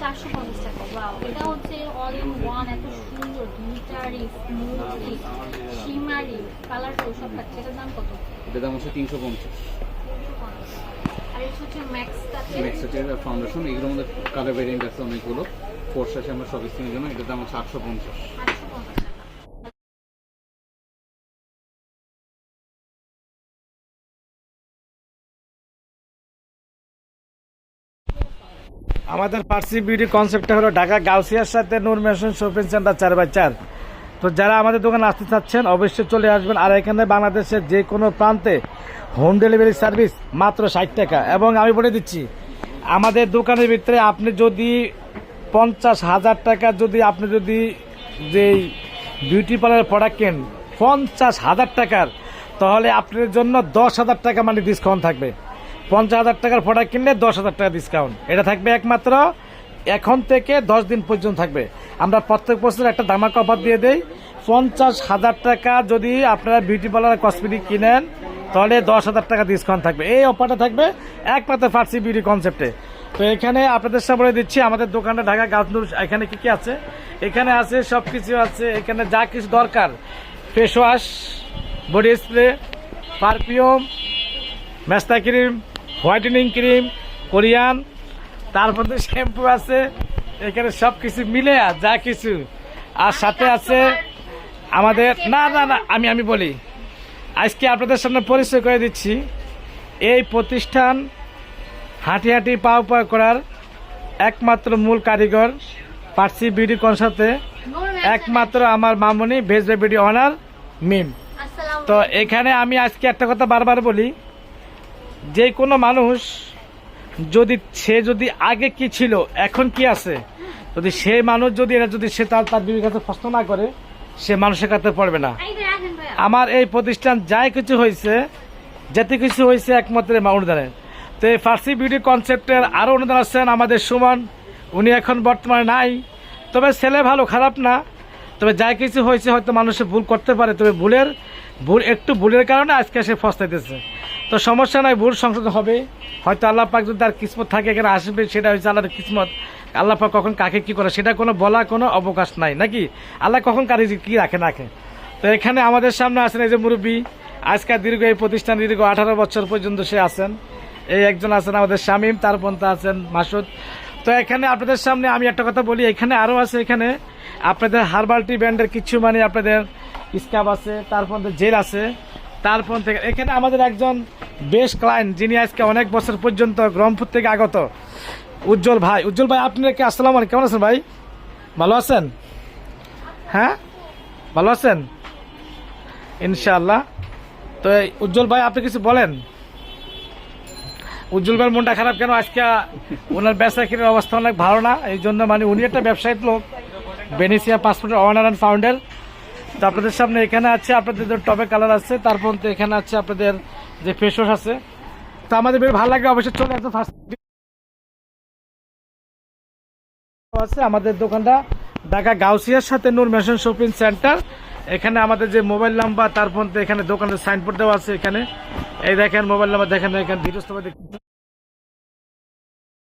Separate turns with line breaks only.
চারশো পঞ্চাশ টাকা ওয়াও এটা হচ্ছে অল ইন ওয়ান এত সুন্দর গ্লিটারি শিমারি কালারটা সব থাকছে এটার দাম কত?
এটার দাম হচ্ছে তিনশো পঞ্চাশ।
আর এটা হচ্ছে ম্যাক্স
হচ্ছে ফাউন্ডেশন এগুলোর মধ্যে কালার ভেরিয়েন্ট আছে অনেকগুলো। আমরা সব স্কিনের জন্য এটার দাম হচ্ছে আটশো পঞ্চাশ।
আমাদের পার্সি বিউটি কনসেপ্টটা হলো ঢাকা গাউসিয়ার সাথে নূর মেশন শপিং সেন্টার চার বাই চার। তো যারা আমাদের দোকানে আসতে চাচ্ছেন, অবশ্যই চলে আসবেন। আর এখানে বাংলাদেশের যে কোনো প্রান্তে হোম ডেলিভারি সার্ভিস মাত্র ষাট টাকা। এবং আমি বলে দিচ্ছি, আমাদের দোকানের ভিতরে আপনি যদি পঞ্চাশ হাজার টাকা যদি আপনি যদি যেই বিউটি পার্লার প্রোডাক্ট কেন পঞ্চাশ হাজার টাকার, তাহলে আপনার জন্য দশ হাজার টাকা মানে ডিসকাউন্ট থাকবে। পঞ্চাশ হাজার টাকার প্রোডাক্ট কিনলে দশ হাজার টাকা ডিসকাউন্ট এটা থাকবে একমাত্র এখন থেকে দশ দিন পর্যন্ত থাকবে। আমরা প্রত্যেক বছর একটা ধামাকা অফার দিয়ে দেই। পঞ্চাশ হাজার টাকা যদি আপনারা বিউটি পার্লার কসমেটিক কিনেন, তাহলে দশ হাজার টাকা ডিসকাউন্ট থাকবে। এই অফারটা থাকবে একমাত্র ফার্সি বিউটি কনসেপ্টে তো এখানে আপনাদের সামনে দিচ্ছি, আমাদের দোকানটা ঢাকা গাজনুর, এখানে কি কি আছে? এখানে আছে সব কিছু আছে। এখানে যা কিছু দরকার face wash body spray perfume মেস্তা ক্রিম হোয়াইটেনিং ক্রিম কোরিয়ান তারপর তো শ্যাম্পু আছে এখানে সব কিছু মিলে আর যা কিছু। আর সাথে আছে আমাদের না না না আমি আমি বলি। আজকে আপনাদের সামনে পরিচয় করে দিচ্ছি এই প্রতিষ্ঠান হাঁটি হাঁটি পাও পাও করার একমাত্র মূল কারিগর পার্সি বিউটি কনসার্টে একমাত্র আমার মামনি ভেজ বিউটি অনার মিম। তো এখানে আমি আজকে একটা কথা বারবার বলি যে কোনো মানুষ যদি সে যদি আগে কি ছিল এখন কি আছে? যদি সে মানুষ যদি এটা যদি সে তার তার বিবির কাছে প্রশ্ন না করে সে মানুষের কাছে পড়বে না। আমার এই প্রতিষ্ঠান যাই কিছু হয়েছে যেতে কিছু হয়েছে একমাত্র এই মা অনুদানে তো এই ফার্সি বিউটি কনসেপ্টের আরও অনুদান আছেন আমাদের সুমন। উনি এখন বর্তমানে নাই। তবে ছেলে ভালো খারাপ না। তবে যাই কিছু হয়েছে হয়তো মানুষে ভুল করতে পারে। তবে ভুলের ভুল একটু ভুলের কারণে আজকে সে ফস্তাইতেছে তো সমস্যা নাই ভুল সংশোধন হবে। হয়তো আল্লাহ পাক যদি তার কিসমত থাকে, এখানে আসবে, সেটা হচ্ছে আল্লাহর কিসমত। আল্লাহ পাক কখন কাকে কি করে, সেটা কোনো বলা কোনো অবকাশ নাই, নাকি? আল্লাহ কখন কারে কি রাখে না তো এখানে আমাদের সামনে আছেন এই যে মুরব্বী। আজকাল দীর্ঘ এই প্রতিষ্ঠান, দীর্ঘ আঠারো বছর পর্যন্ত সে আছেন। এই একজন আছেন আমাদের শামীম, তার পন্থা আছেন মাসুদ। তো এখানে আপনাদের সামনে আমি একটা কথা বলি, এখানে আরও আছে এখানে। আপনাদের হার্বাল টি ব্র্যান্ডের কিছু মানে আপনাদের স্কাব আছে তারপর জেল আছে। তারপর থেকে এখানে আমাদের একজন বেশ ক্লায়েন্ট যিনি আজকে অনেক বছর পর্যন্ত গ্রমপুর থেকে আগত। উজ্জ্বল ভাই। উজ্জ্বল ভাই, আপনি কি? আসসালাম আলাইকুম। কেমন আছেন ভাই? ভালো আছেন? হ্যাঁ? ভালো আছেন? ইনশাআল্লাহ। তো উজ্জ্বল ভাই, আপনি কিছু বলেন? উজ্জ্বল ভাইয়ের মনটা খারাপ কেন? আজকে ওনার ব্যবসা কিনার অবস্থা? অনেক ভালো না? এই জন্য মানে উনি একটা ব্যবসায়িক লোক। বেনিসিয়া পাসপোর্টের অনার অ্যান্ড ফাউন্ডার তো আপনাদের সামনে এখানে আছে, আপনাদের টবে কালার আছে, তারপর তো এখানে আছে আপনাদের যে ফেস ওয়াশ আছে। তো আমাদের বেশ ভালো লাগে অবশ্যই চলে আসবে ফার্স্ট আছে আমাদের দোকানটা, ঢাকা গাউসিয়ার সাথে নূর মেশন শপিং সেন্টার। এখানে আমাদের যে মোবাইল নাম্বার, তারপর এখানে দোকানের সাইনবোর্ড দেওয়া আছে এখানে। এই দেখেন মোবাইল নাম্বার, দেখেন এখানে ধীরস্থ দেখতে